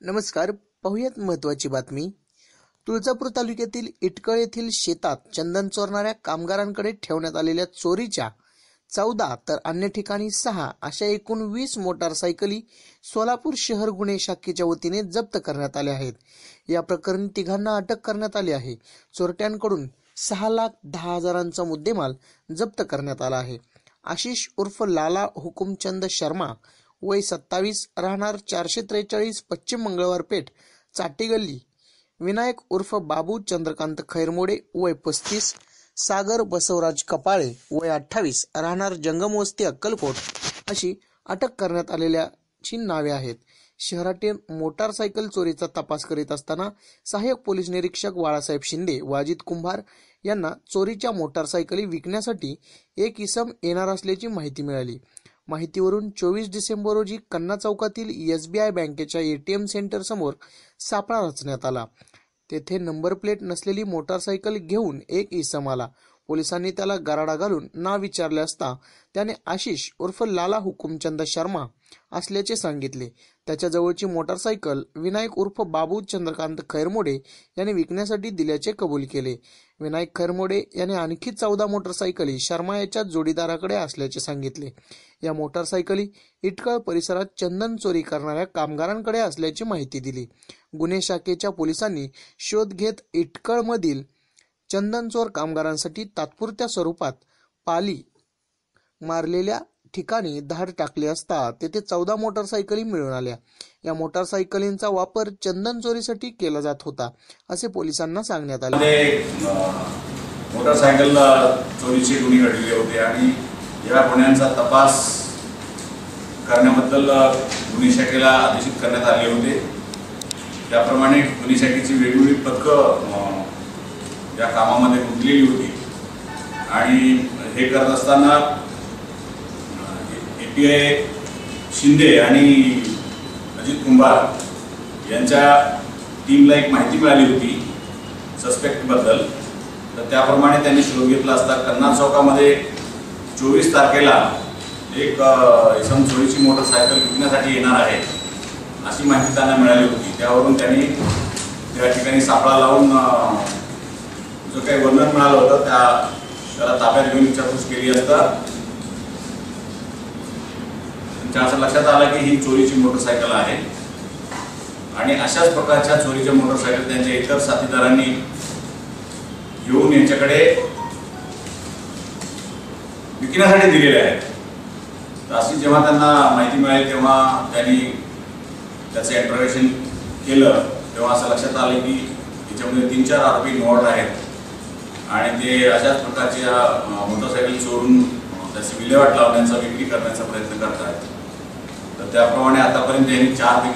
नमस्कार पाहुयात महत्वाची बातमी. तुळजापूर तालुक्यातील इटकळ येथील शेतात चंदन चोरणाऱ्या कामगारांकडे ठेवण्यात आलेल्या चोरीच्या चौदा तर अन्य ठिकाणी सहा अशा एकूण वीस मोटारसायकली सोलापूर शहर गुन्हे शाखेच्या वतीने जप्त करण्यात आल्या आहेत. या प्रकरणी तिघांना अटक करण्यात आली आहे. चोरट्यांकडून सहा लाख दहा हजारांचा मुद्देमाल जप्त करण्यात आला आहे. आशिष उर्फ लाला हुकुमचंद शर्मा वय सत्तावीस राहणार चारशे त्रेचाळीस पश्चिम मंगळवार पेठ चाटी गल्ली विनायक उर्फ बाबू चंद्रकांत खैरमोडे वय पस्तीस सागर बसवराज कपाळे वय अठ्ठावीस राहणार जंगमवस्ती अक्कलकोट अशी अटक करण्यात आलेल्याची नावे आहेत. शहरातील मोटारसायकल चोरीचा तपास करीत असताना सहाय्यक पोलीस निरीक्षक बाळासाहेब शिंदे वाजिद कुंभार यांना चोरीच्या मोटारसायकली विकण्यासाठी एक इसम येणार असल्याची माहिती मिळाली. माहितीवरून चोवीस डिसेंबर रोजी कन्ना चौकातील एसबीआय बँकेच्या एटीएम सेंटर समोर सापळा रचण्यात आला. तेथे नंबर प्लेट नसलेली मोटारसायकल घेऊन एक इसम आला. पोलिसांनी त्याला गराडा घालून नाव विचारले असता त्याने आशिष उर्फ लाला हुकुमचंद शर्मा असल्याचे सांगितले. त्याच्याजवळची मोटारसायकल विनायक उर्फ बाबू चंद्रकांत खैरमोडे याने विकण्यासाठी दिल्याचे कबूल केले. विनायक खैरमोडे याने आणखी चौदा मोटारसायकली शर्मा याच्या जोडीदाराकडे असल्याचे सांगितले. या मोटारसायकली इटकळ परिसरात चंदन चोरी करणाऱ्या कामगारांकडे असल्याची माहिती दिली. गुन्हे शाखेच्या पोलिसांनी शोध घेत इटकळमधील चंदनचोर कामगारांसाठी तात्पुरत्या स्वरूपात पाली मारलेल्या ठिकाणी धाड टाकली असता तेथे चौदा मोटारसायकली मिळून आल्या. या मोटारसायकलींचा वापर चंदन चोरीसाठी केला जात होता असे पोलिसांना सांगण्यात आले. मध्ये मोटरसायकल चोरीचे गुन्हे घडलेले होते आणि या गुन्ह्यांचा तपास करण्याबद्दल गुन्हे शाखेला आदेशित करण्यात आले होते. त्याप्रमाणे गुन्हे शाखेची वेगवेगळी पथकं या कामामध्ये गुंतलेली होती. आणि हे करत असताना पी आय शिंदे आणि अजित कुंभार यांच्या टीमला एक माहिती मिळाली होती सस्पेक्टबद्दल तर त्याप्रमाणे त्यांनी शोध घेतला असता. कन्नार चौकामध्ये चोवीस तारखेला एक इसम चोरीची मोटरसायकल विकण्यासाठी येणार आहे अशी माहिती त्यांना मिळाली होती. त्यावरून त्यांनी त्या ठिकाणी सापळा लावून जो काही वर्णन मिळालं होतं त्या त्याला ताब्यात घेऊन विचारपूस केली असता. असं लक्षात आलं की ही चोरीची मोटरसायकल आहे. आणि अशाच प्रकारच्या चोरीच्या मोटरसायकल त्यांच्या इतर साथीदारांनी येऊन यांच्याकडे विकण्यासाठी दिलेल्या आहेत. अशी जेव्हा त्यांना माहिती मिळाली तेव्हा त्यांनी त्याचं इंटरव्हेशन केलं तेव्हा असं लक्षात आलं की याच्यामध्ये तीन चार आरोपी इन्वॉल्ड आहेत. आणि ते अशाच प्रकारच्या मोटरसायकल चोरून त्याची विल्हेवाट लावण्याचा विक्री करण्याचा प्रयत्न करत आहेत त्याप्रमाणे आतापर्यंत यांनी चारपैकी